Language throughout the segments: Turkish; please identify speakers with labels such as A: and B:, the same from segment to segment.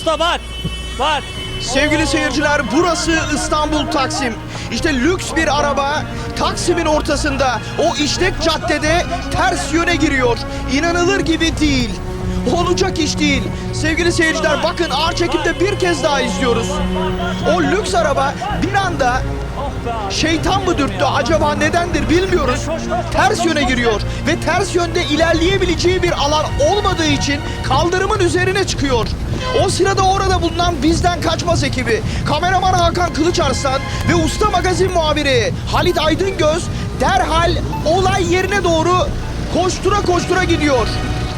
A: usta bak. Bak.
B: Sevgili seyirciler burası İstanbul Taksim. İşte lüks bir araba Taksim'in ortasında o işlek caddede ters yöne giriyor. İnanılır gibi değil. Olacak iş değil. Sevgili seyirciler bakın ağır çekimde bir kez daha izliyoruz. O lüks araba bir anda şeytan mı dürttü acaba nedendir bilmiyoruz. Ters yöne giriyor ve ters yönde ilerleyebileceği bir alan olmadığı için kaldırımın üzerine çıkıyor. O sırada orada bulunan bizden kaçmaz ekibi, kameraman Hakan Kılıçarslan ve usta magazin muhabiri Halit Aydıngöz derhal olay yerine doğru koştura koştura gidiyor.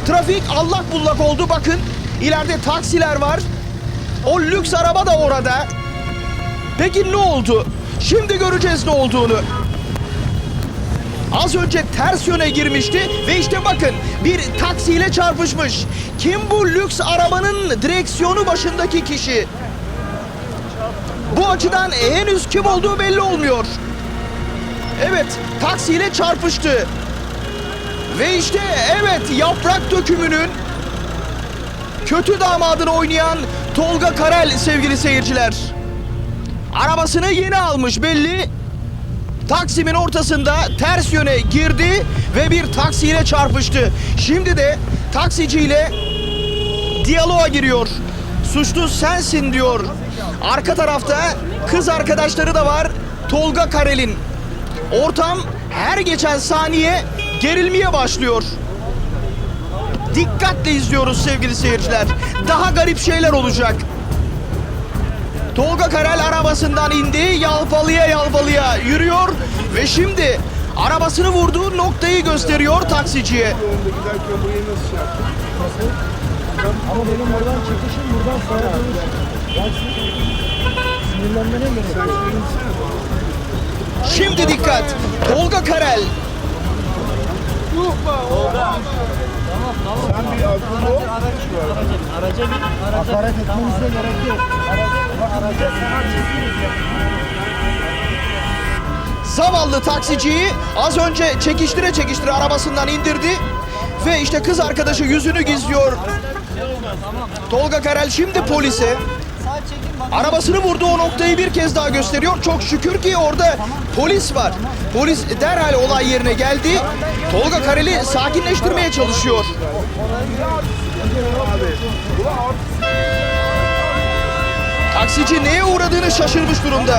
B: Trafik allak bullak oldu bakın. İleride taksiler var. O lüks araba da orada. Peki ne oldu? Şimdi göreceğiz ne olduğunu. Az önce ters yöne girmişti ve işte bakın bir taksiyle çarpışmış. Kim bu lüks arabanın direksiyonu başındaki kişi? Bu açıdan henüz kim olduğu belli olmuyor. Evet, taksiyle çarpıştı. Ve işte evet yaprak dökümünün kötü damadını oynayan Tolga Karel sevgili seyirciler. Arabasını yeni almış belli. Taksim'in ortasında ters yöne girdi ve bir taksiyle çarpıştı. Şimdi de taksiciyle diyaloğa giriyor. Suçlu sensin diyor. Arka tarafta kız arkadaşları da var. Tolga Karel'in. Ortam her geçen saniye gerilmeye başlıyor. Dikkatle izliyoruz sevgili seyirciler. Daha garip şeyler olacak. Tolga Karel arabasından indi, yalpalıya yalpalıya yürüyor ve şimdi arabasını vurduğu noktayı gösteriyor taksiciye.
C: Ama benim oradan çıkışım buradan Ben sinirlenmene gerek.
B: Şimdi dikkat. Tolga Karel
A: Araca bin. Araca
C: Hakaret etmenize.
A: Araca
B: zavallı taksiciyi az önce çekiştire çekiştire arabasından indirdi ve işte kız arkadaşı yüzünü gizliyor. Tolga Karel şimdi polise arabasını vurduğu o noktayı bir kez daha gösteriyor. Çok şükür ki orada polis var. Polis derhal olay yerine geldi. Tolga Karel'i sakinleştirmeye çalışıyor. Taksici neye uğradığını şaşırmış durumda.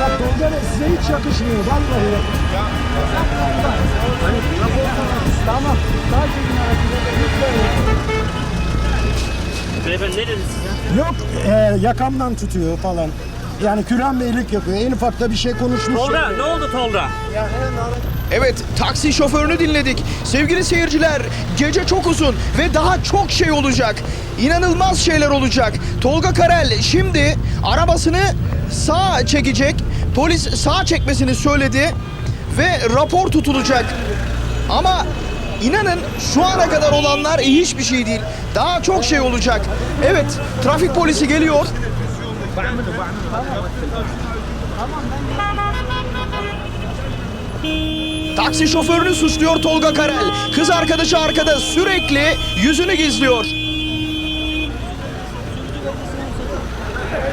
C: Ya Tolga Bey size hiç yakışmıyor. Vallahi. Tamam. Daha çekin
A: Beyefendi ne dedi size?
C: Yok e, yakamdan tutuyor falan. Yani Küren Beylik yapıyor. En ufakta bir şey konuşmuş.
A: Tolga ne oldu Tolga?
B: Evet, taksi şoförünü dinledik. Sevgili seyirciler, gece çok uzun ve daha çok şey olacak. İnanılmaz şeyler olacak. Tolga Karel şimdi arabasını sağa çekecek. Polis sağ çekmesini söyledi ve rapor tutulacak. Ama inanın şu ana kadar olanlar hiçbir şey değil. Daha çok şey olacak. Evet, trafik polisi geliyor. Taksi şoförünü suçluyor Tolga Karel. Kız arkadaşı arkada sürekli yüzünü gizliyor.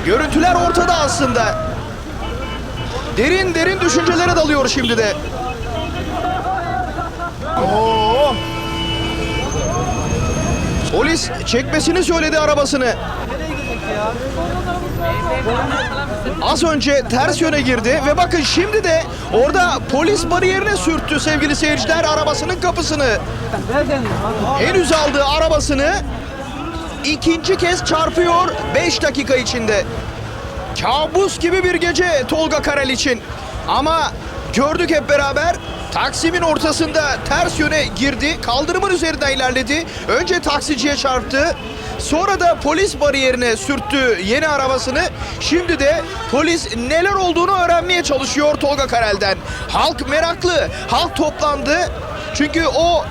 B: Görüntüler ortada aslında. Derin derin düşüncelere dalıyor şimdi de. Polis çekmesini söyledi arabasını. Az önce ters yöne girdi ve bakın şimdi de orada polis bariyerine sürttü sevgili seyirciler arabasının kapısını. Henüz aldığı arabasını ikinci kez çarpıyor 5 dakika içinde. Kabus gibi bir gece Tolga Karel için. Ama gördük hep beraber Taksim'in ortasında ters yöne girdi. Kaldırımın üzerinden ilerledi. Önce taksiciye çarptı. Sonra da polis bariyerine sürttü yeni arabasını. Şimdi de polis neler olduğunu öğrenmeye çalışıyor Tolga Karel'den. Halk meraklı. Halk toplandı. Çünkü o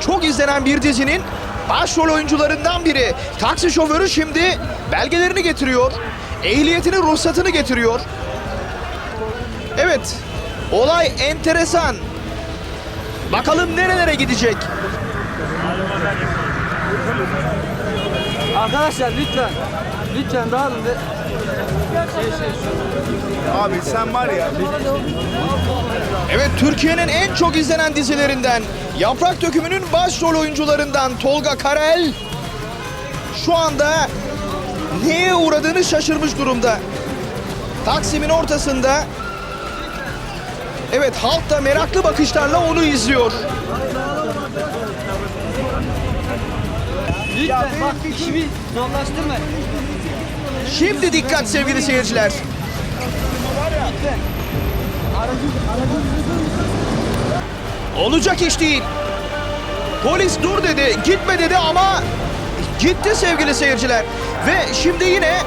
B: çok izlenen bir dizinin başrol oyuncularından biri. Taksi şoförü şimdi belgelerini getiriyor. Ehliyetini, ruhsatını getiriyor. Evet, olay enteresan. Bakalım nerelere gidecek?
D: Arkadaşlar lütfen. Lütfen dağılın ve
E: Abi sen var ya
B: Evet Türkiye'nin en çok izlenen dizilerinden Yaprak Dökümü'nün başrol oyuncularından Tolga Karel şu anda neye uğradığını şaşırmış durumda. Taksim'in ortasında Evet halk da meraklı bakışlarla onu izliyor.
D: lütfen bak işimi zorlaştırma.
B: Şimdi dikkat sevgili seyirciler. Olacak iş değil. Polis dur dedi, gitme dedi ama gitti sevgili seyirciler. Ve şimdi yine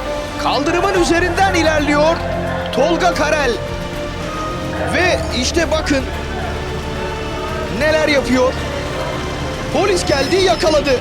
B: kaldırımın üzerinden ilerliyor Tolga Karel. Ve işte bakın neler yapıyor. Polis geldi yakaladı.